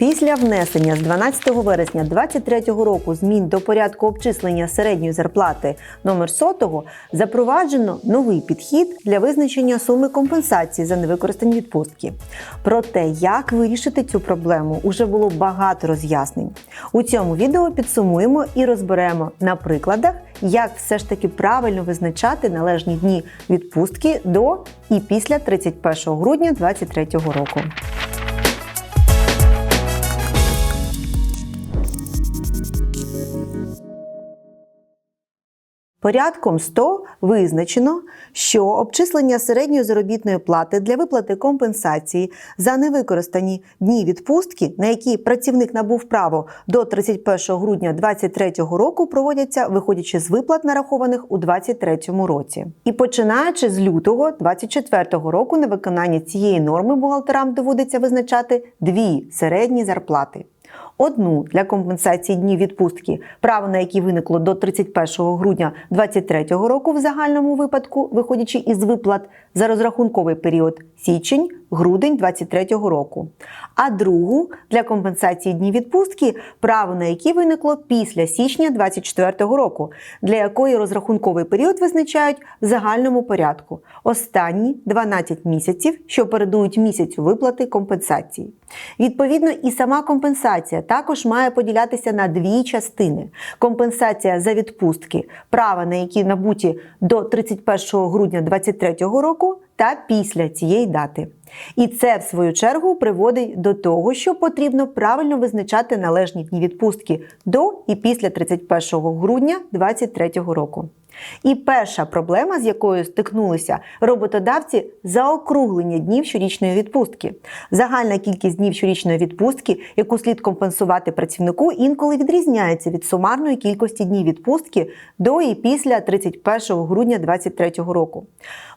Після внесення з 12 вересня 2023 року змін до порядку обчислення середньої зарплати номер 100 запроваджено новий підхід для визначення суми компенсації за невикористані відпустки. Про те, як вирішити цю проблему, уже було багато роз'яснень. У цьому відео підсумуємо і розберемо на прикладах, як все ж таки правильно визначати належні дні відпустки до і після 31 грудня 2023 року. Порядком 100 визначено, що обчислення середньої заробітної плати для виплати компенсації за невикористані дні відпустки, на які працівник набув право до 31 грудня 2023 року, проводяться виходячи з виплат, нарахованих у 2023 році. І починаючи з лютого 2024 року на виконання цієї норми бухгалтерам доводиться визначати дві середні зарплати. Одну для компенсації днів відпустки, право на які виникло до 31 грудня 2023 року в загальному випадку, виходячи із виплат за розрахунковий період січень, грудень 2023 року. А другу для компенсації днів відпустки, право на які виникло після січня 2024 року, для якої розрахунковий період визначають в загальному порядку. Останні 12 місяців, що передують місяцю виплати компенсації. Відповідно, і сама компенсація також має поділятися на дві частини: компенсація за відпустки, права на які набуті до 31 грудня 2023 року, та після цієї дати. І це, в свою чергу, приводить до того, що потрібно правильно визначати належні дні відпустки до і після 31 грудня 2023 року. І перша проблема, з якою стикнулися роботодавці, заокруглення днів щорічної відпустки. Загальна кількість днів щорічної відпустки, яку слід компенсувати працівнику, інколи відрізняється від сумарної кількості днів відпустки до і після 31 грудня 2023 року.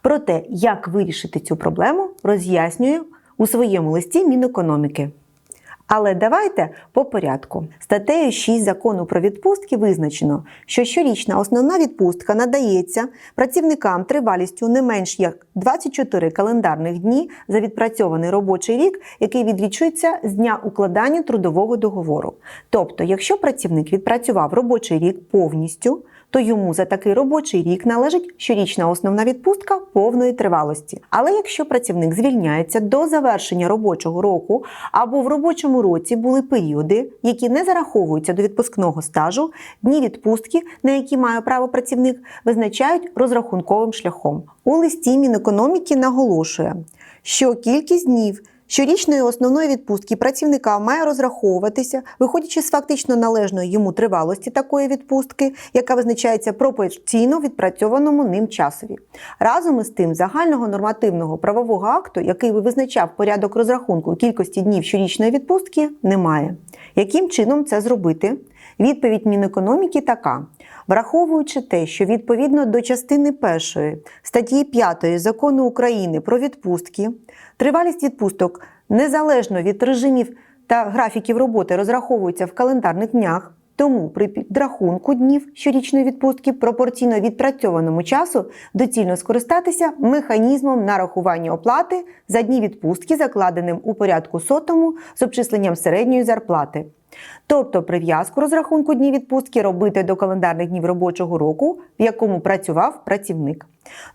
Про те, як вирішити цю проблему, роз'яснюю у своєму листі Мінекономіки. Але давайте по порядку. Статтею 6 закону про відпустки визначено, що щорічна основна відпустка надається працівникам тривалістю не менш як 24 календарних дні за відпрацьований робочий рік, який відлічується з дня укладання трудового договору. Тобто, якщо працівник відпрацював робочий рік повністю, то йому за такий робочий рік належить щорічна основна відпустка повної тривалості. Але якщо працівник звільняється до завершення робочого року або в робочому році були періоди, які не зараховуються до відпускного стажу, дні відпустки, на які має право працівник, визначають розрахунковим шляхом. У листі Мінекономіки наголошує, що кількість днів. Щорічної основної відпустки працівника має розраховуватися, виходячи з фактично належної йому тривалості такої відпустки, яка визначається пропорційно відпрацьованому ним часові. Разом із тим, загального нормативного правового акту, який би визначав порядок розрахунку кількості днів щорічної відпустки, немає. Яким чином це зробити? Відповідь Мінекономіки така: враховуючи те, що відповідно до частини 1 статті 5 закону України про відпустки, тривалість відпусток незалежно від режимів та графіків роботи розраховується в календарних днях. Тому при підрахунку днів щорічної відпустки пропорційно відпрацьованому часу доцільно скористатися механізмом нарахування оплати за дні відпустки, закладеним у порядку сотому з обчисленням середньої зарплати. Тобто прив'язку розрахунку днів відпустки робити до календарних днів робочого року, в якому працював працівник.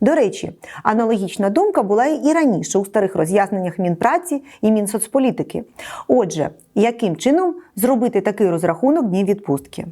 До речі, аналогічна думка була і раніше у старих роз'ясненнях Мінпраці і Мінсоцполітики. Отже, яким чином зробити такий розрахунок днів відпустки?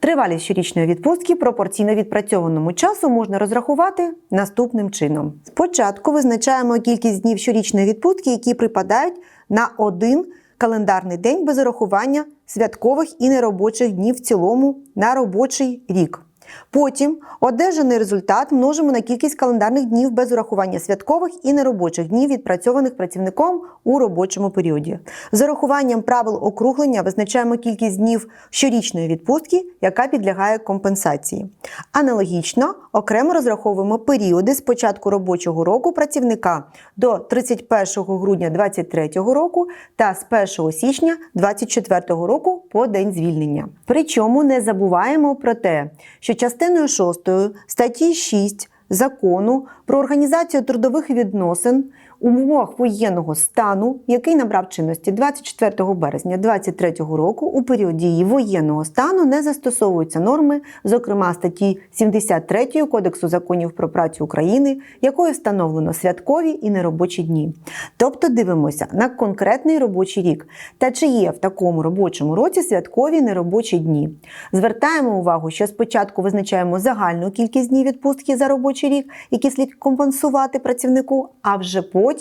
Тривалість щорічної відпустки пропорційно відпрацьованому часу можна розрахувати наступним чином. Спочатку визначаємо кількість днів щорічної відпустки, які припадають на один календарний день без урахування святкових і неробочих днів в цілому на робочий рік. Потім одержаний результат множимо на кількість календарних днів без урахування святкових і неробочих днів, відпрацьованих працівником у робочому періоді. З урахуванням правил округлення визначаємо кількість днів щорічної відпустки, яка підлягає компенсації. Аналогічно окремо розраховуємо періоди з початку робочого року працівника до 31 грудня 2023 року та з 1 січня 2024 року по день звільнення. Причому не забуваємо про те, що частиною 6 статті 6 закону про організацію трудових відносин у умовах воєнного стану, який набрав чинності 24 березня 2023 року, у період дії воєнного стану не застосовуються норми, зокрема статті 73 Кодексу законів про працю України, якою встановлено святкові і неробочі дні. Тобто дивимося на конкретний робочий рік та чи є в такому робочому році святкові неробочі дні. Звертаємо увагу, що спочатку визначаємо загальну кількість днів відпустки за робочий рік, які слід компенсувати працівнику, а вже потім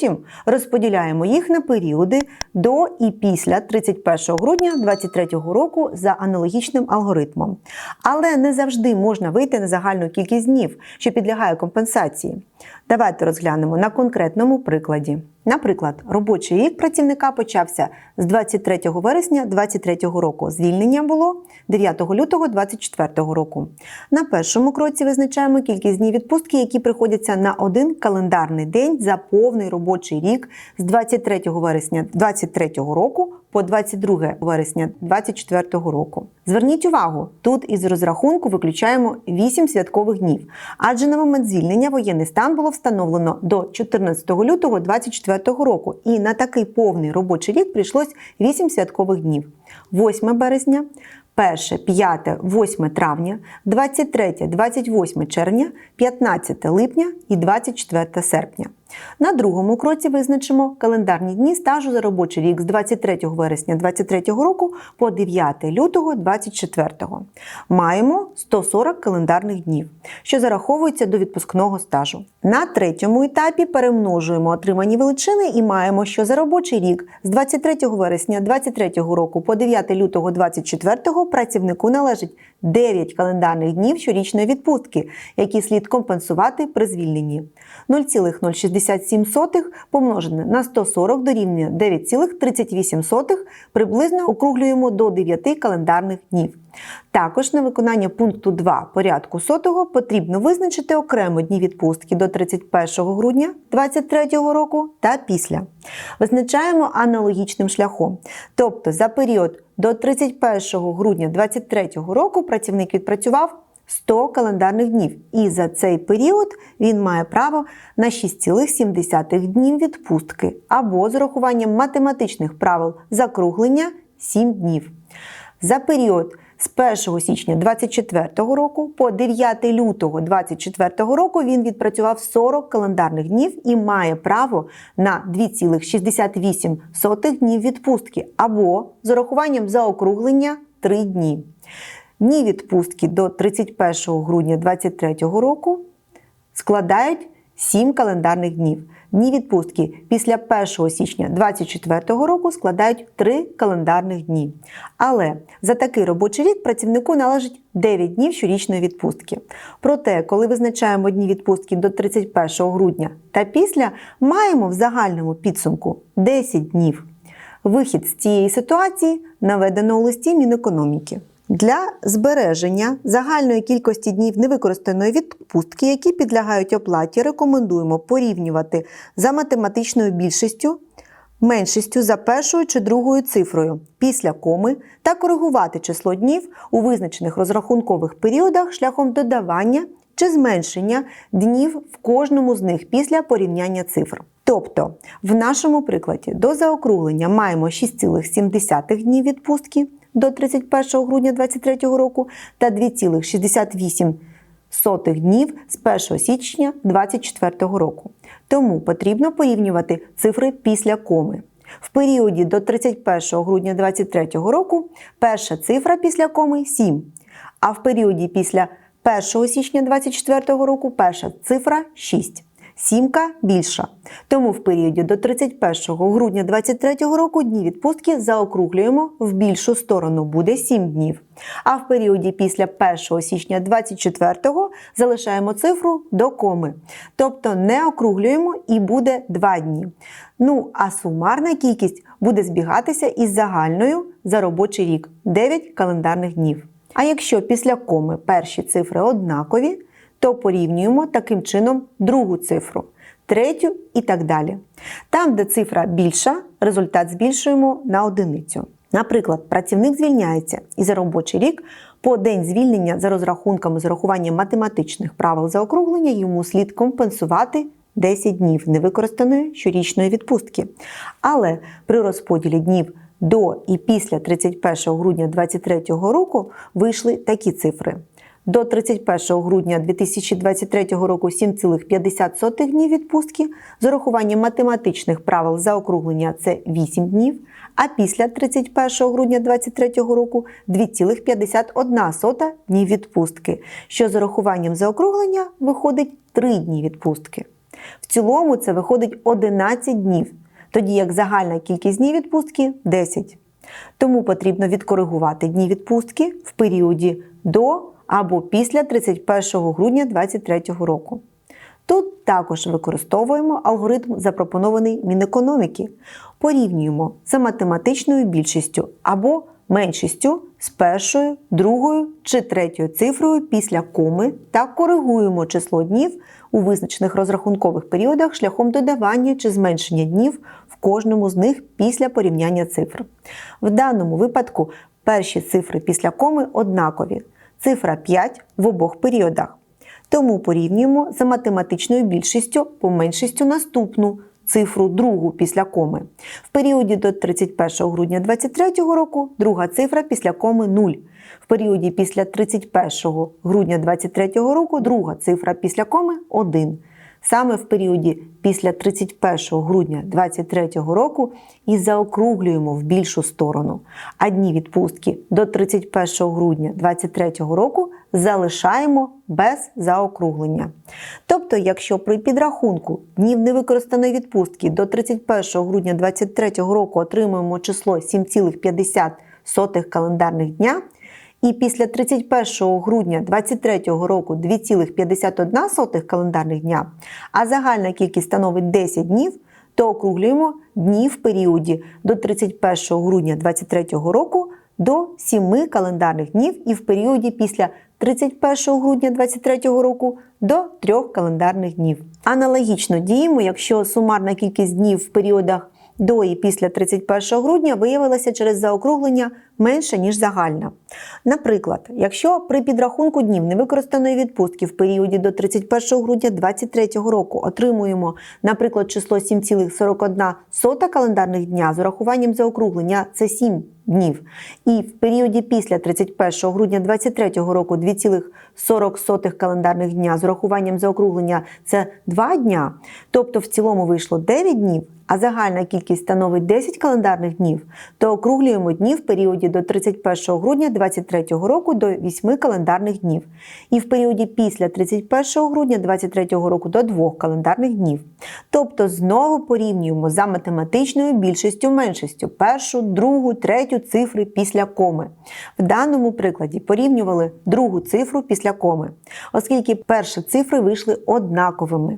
розподіляємо їх на періоди до і після 31 грудня 2023 року за аналогічним алгоритмом. Але не завжди можна вийти на загальну кількість днів, що підлягає компенсації. Давайте розглянемо на конкретному прикладі. Наприклад, робочий рік працівника почався з 23 вересня 2023 року. Звільнення було 9 лютого 2024 року. На першому кроці визначаємо кількість днів відпустки, які приходяться на один календарний день за повний робочий рік з 23 вересня 2023 року по 22 вересня 2024 року. Зверніть увагу, тут із розрахунку виключаємо 8 святкових днів, адже на момент звільнення воєнний стан було встановлено до 14 лютого 2024 року, і на такий повний робочий рік прийшлось 8 святкових днів: 8 березня. 1, 5, 8 травня, 23, 28 червня, 15 липня і 24 серпня. На другому кроці визначимо календарні дні стажу за робочий рік з 23 вересня 2023 року по 9 лютого 2024. Маємо 140 календарних днів, що зараховуються до відпускного стажу. На третьому етапі перемножуємо отримані величини і маємо, що за робочий рік з 23 вересня 2023 року по 9 лютого 2024 працівнику належить 9 календарних днів щорічної відпустки, які слід компенсувати при звільненні. 0,067 помножене на 140 дорівнює 9,38, приблизно округлюємо до 9 календарних днів. Також на виконання пункту 2 порядку сотого потрібно визначити окремо дні відпустки до 31 грудня 2023 року та після. Визначаємо аналогічним шляхом. Тобто за період до 31 грудня 2023 року працівник відпрацював 100 календарних днів, і за цей період він має право на 6,7 днів відпустки або з урахуванням математичних правил закруглення 7 днів. За період з 1 січня 2024 року по 9 лютого 2024 року він відпрацював 40 календарних днів і має право на 2,68 днів відпустки або з урахуванням заокруглення 3 дні. Дні відпустки до 31 грудня 2023 року складають 7 календарних днів. Дні відпустки після 1 січня 2024 року складають 3 календарних дні. Але за такий робочий рік працівнику належить 9 днів щорічної відпустки. Проте, коли визначаємо дні відпустки до 31 грудня та після, маємо в загальному підсумку 10 днів. Вихід з цієї ситуації наведено у листі Мінекономіки. Для збереження загальної кількості днів невикористаної відпустки, які підлягають оплаті, рекомендуємо порівнювати за математичною більшістю, меншістю за першою чи другою цифрою після коми та коригувати число днів у визначених розрахункових періодах шляхом додавання чи зменшення днів в кожному з них після порівняння цифр. Тобто, в нашому прикладі до заокруглення маємо 6,7 днів відпустки до 31 грудня 2023 року та 2,68 днів з 1 січня 2024 року. Тому потрібно порівнювати цифри після коми. В періоді до 31 грудня 2023 року перша цифра після коми 7, а в періоді після 1 січня 2024 року перша цифра 6. Сімка більша. Тому в періоді до 31 грудня 2023 року дні відпустки заокруглюємо в більшу сторону буде 7 днів. А в періоді після 1 січня 2024 залишаємо цифру до коми. Тобто не округлюємо і буде 2 дні. Ну а сумарна кількість буде збігатися із загальною за робочий рік 9 календарних днів. А якщо після коми перші цифри однакові, то порівнюємо таким чином другу цифру, третю і так далі. Там, де цифра більша, результат збільшуємо на одиницю. Наприклад, працівник звільняється і за робочий рік по день звільнення за розрахунками з урахуванням математичних правил заокруглення йому слід компенсувати 10 днів невикористаної щорічної відпустки. Але при розподілі днів до і після 31 грудня 2023 року вийшли такі цифри. До 31 грудня 2023 року 7,50 днів відпустки з урахуванням математичних правил заокруглення це 8 днів, а після 31 грудня 2023 року 2,51 днів відпустки, що з урахуванням заокруглення виходить 3 дні відпустки. В цілому це виходить 11 днів, тоді як загальна кількість днів відпустки 10. Тому потрібно відкоригувати дні відпустки в періоді до або після 31 грудня 2023 року. Тут також використовуємо алгоритм, запропонований Мінекономіки. Порівнюємо за математичною більшістю або меншістю з першою, другою чи третьою цифрою після коми та коригуємо число днів у визначених розрахункових періодах шляхом додавання чи зменшення днів в кожному з них після порівняння цифр. В даному випадку перші цифри після коми однакові. Цифра 5 в обох періодах. Тому порівнюємо за математичною більшістю по меншістю наступну цифру другу після коми. В періоді до 31 грудня 2023 року друга цифра після коми 0. В періоді після 31 грудня 2023 року друга цифра після коми 1. Саме в періоді після 31 грудня 2023 року і заокруглюємо в більшу сторону, а дні відпустки до 31 грудня 2023 року залишаємо без заокруглення. Тобто, якщо при підрахунку днів невикористаної відпустки до 31 грудня 2023 року отримуємо число 7,50 календарних дня, і після 31 грудня 2023 року 2,51 календарних дня, а загальна кількість становить 10 днів, то округлюємо дні в періоді до 31 грудня 2023 року до 7 календарних днів і в періоді після 31 грудня 2023 року до 3 календарних днів. Аналогічно діємо, якщо сумарна кількість днів в періодах до і після 31 грудня виявилася через заокруглення менше, ніж загальна. Наприклад, якщо при підрахунку днів невикористаної відпустки в періоді до 31 грудня 2023 року отримуємо, наприклад, число 7,41 календарних дня з урахуванням заокруглення це 7 днів, і в періоді після 31 грудня 2023 року 2,40 календарних дня з урахуванням заокруглення це 2 дня, тобто в цілому вийшло 9 днів, а загальна кількість становить 10 календарних днів, то округлюємо дні в періоді до 31 грудня 2023 року до 8 календарних днів, і в періоді після 31 грудня 2023 року до 2 календарних днів. Тобто знову порівнюємо за математичною більшістю меншістю першу, другу, третю цифри після коми. В даному прикладі порівнювали другу цифру після коми, оскільки перші цифри вийшли однаковими.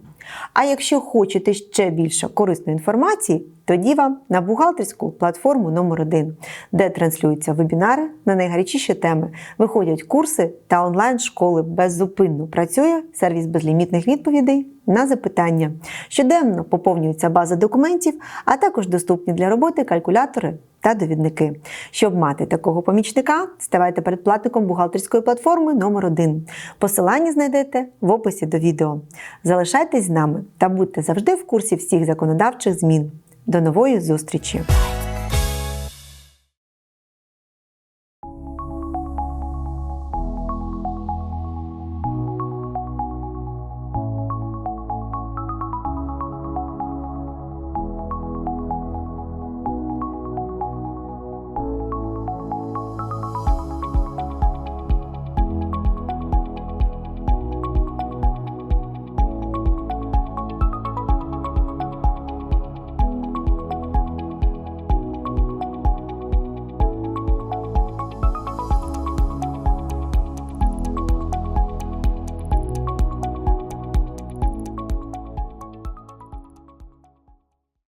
А якщо хочете ще більше корисної інформації, тоді вам на бухгалтерську платформу номер 1 де транслюються вебінари на найгарячіші теми, виходять курси та онлайн-школи беззупинно працює сервіс безлімітних відповідей на запитання. Щоденно поповнюється база документів, а також доступні для роботи калькулятори та довідники. Щоб мати такого помічника, ставайте передплатником бухгалтерської платформи номер 1 Посилання знайдете в описі до відео. Залишайтесь з нами та будьте завжди в курсі всіх законодавчих змін. До нової зустрічі!